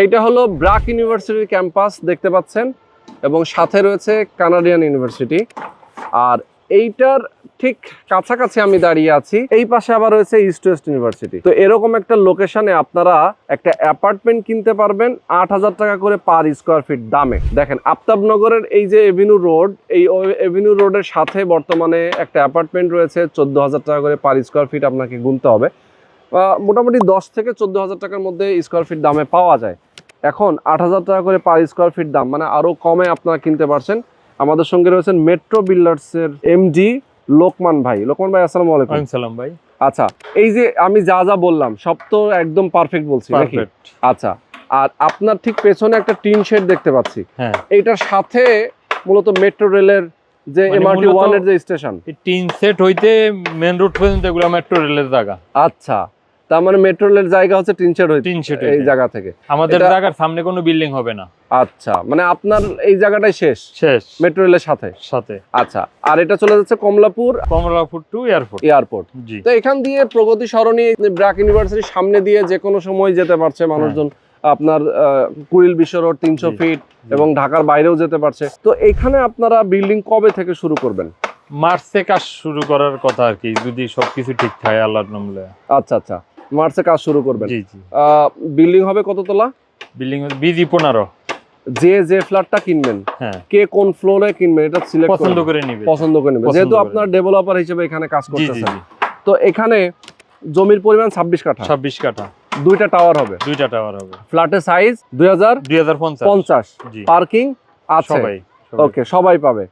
এইটা হলো ব্রাক ইউনিভার্সিটির ক্যাম্পাস, দেখতে পাচ্ছেন। এবং সাথে রয়েছে কানাডিয়ান ইউনিভার্সিটি। আর এইটার ঠিক কাছাকাছি আমি দাঁড়িয়ে আছি। এই পাশে আবার রয়েছে ইস্ট ওয়েস্ট ইউনিভার্সিটি তো এরকম একটা লোকেশনে আপনারা একটা অ্যাপার্টমেন্ট কিনতে পারবেন আট হাজার টাকা করে পার স্কোয়ার ফিট দামে। দেখেন, আফতাবনগরের এই যে এভিনিউ রোড এই এভিনিউ রোডের সাথে বর্তমানে একটা অ্যাপার্টমেন্ট রয়েছে, চোদ্দ হাজার টাকা করে পার স্কোয়ার ফিট আপনাকে গুনতে হবে। মোটামুটি দশ থেকে চোদ্দ হাজার টাকার মধ্যে স্কোয়ার ফিট দামে পাওয়া যায়। এখন আট হাজার টাকা করে পার স্কোয়ার ফিট দাম মানে আরও কমে আপনারা কিনতে পারছেন। আমাদের সঙ্গে রয়েছেন মেট্রো বিল্ডার্স এর এমডি লোকমান ভাই। লোকমান ভাই আসসালামু আলাইকুম। সালাম ভাই। আচ্ছা এই যে আমি যা যা বললাম সব তো একদম পারফেক্ট বলছি নাকি? আচ্ছা আর আপনার ঠিক পেছনে একটা টিন শেড দেখতে পাচ্ছি। হ্যাঁ। এইটার সাথে মূলত মেট্রো রেলের যে এমআরটি ওয়ানের যে স্টেশন টিন সেট হইতে মেন রোড পর্যন্ত এগুলো মেট্রো রেলের জায়গা। আচ্ছা তার মানে মেট্রো রেলের জায়গা হচ্ছে শেড হইতে এই জায়গা থেকে। আমাদের জায়গার সামনে কোনো বিল্ডিং হবে না। আচ্ছা মানে আপনার এই জায়গাটাই শেষ? শেষ। মেট্রো রেলের সাথে? সাথে। আচ্ছা আর এটা চলে যাচ্ছে Kamalapur? Kamalapur to airport. Airport. জি। তো এখান দিয়ে প্রগতি সরণি ব্র্যাক ইউনিভার্সিটির সামনে দিয়ে যে কোনো সময় যেতে পারছে মানুষজন। আপনার আহ, কুড়িল বিশ্ব রোড তিনশো ফিট এবং ঢাকার বাইরেও যেতে পারছে। তো এখানে আপনারা বিল্ডিং কবে থেকে শুরু করবেন? মার্চে কাজ শুরু করার কথা আর কি যদি সবকিছু ঠিক থাকে আল্লাহর নামলে আচ্ছা আচ্ছা। মার্চে কাজ শুরু করবেন। জি জি। বিল্ডিং হবে কততলা বিল্ডিং বিজি পনেরো। যে যে ফ্ল্যাটটা কিনবেন হ্যাঁ। কে কোন ফ্লোরে কিনবেন এটা সিলেক্ট পছন্দ করে নিবে পছন্দ করে নেবেন। যেহেতু আপনার ডেভেলপার হিসেবে এখানে কাজ করতেছেন। তো এখানে জমির পরিমাণ ছাব্বিশ কাঠা। ছাব্বিশ কাঠা। দুইটা টাওয়ার হবে। দুইটা টাওয়ার হবে। ফ্ল্যাটের সাইজ দুই হাজার দুই হাজার পঞ্চাশ। পঞ্চাশ। জি। পার্কিং আছে। ওকে সবাই পাবে।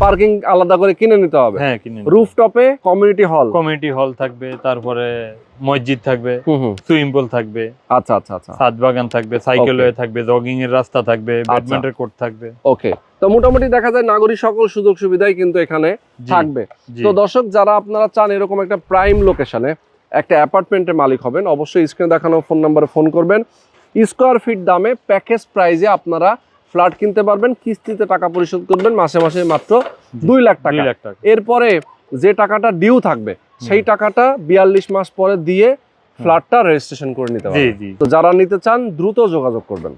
পার্কিং আলাদা করে কিনে নিতে হবে। হ্যাঁ কিনে রুফটপে কমিউনিটি হল কমিউনিটি হল থাকবে তারপরে মসজিদ থাকবে সুইমিং পুল থাকবে আচ্ছা আচ্ছা আচ্ছা। ছাদ বাগান থাকবে সাইকেল ওয়ে থাকবে জগিং এর রাস্তা থাকবে ব্যাডমিন্টন কোর্ট থাকবে। ওকে তো মোটামুটি দেখা যায় নাগরিক সকল সুযোগ সুবিধাই কিন্তু এখানে থাকবে। তো দর্শক যারা আপনারা চান এরকম একটা প্রাইম লোকেশনে একটা অ্যাপার্টমেন্টের মালিক হবেন অবশ্যই স্ক্রিনে দেখানো ফোন নাম্বারে ফোন করবেন। স্কোয়ার ফিট দামে প্যাকেজ প্রাইজে আপনারা ফ্ল্যাট কিনতে পারবেন কিস্তিতে টাকা পরিশোধ করবেন মাসে মাসে মাত্র দুই লাখ টাকা। লাখ টাকা। এরপরে যে টাকাটা ডিউ থাকবে সেই টাকাটা বিয়াল্লিশ মাস পরে দিয়ে ফ্ল্যাটটা রেজিস্ট্রেশন করে নিতে হবে পারবেন। তো যারা নিতে চান দ্রুত যোগাযোগ করবেন।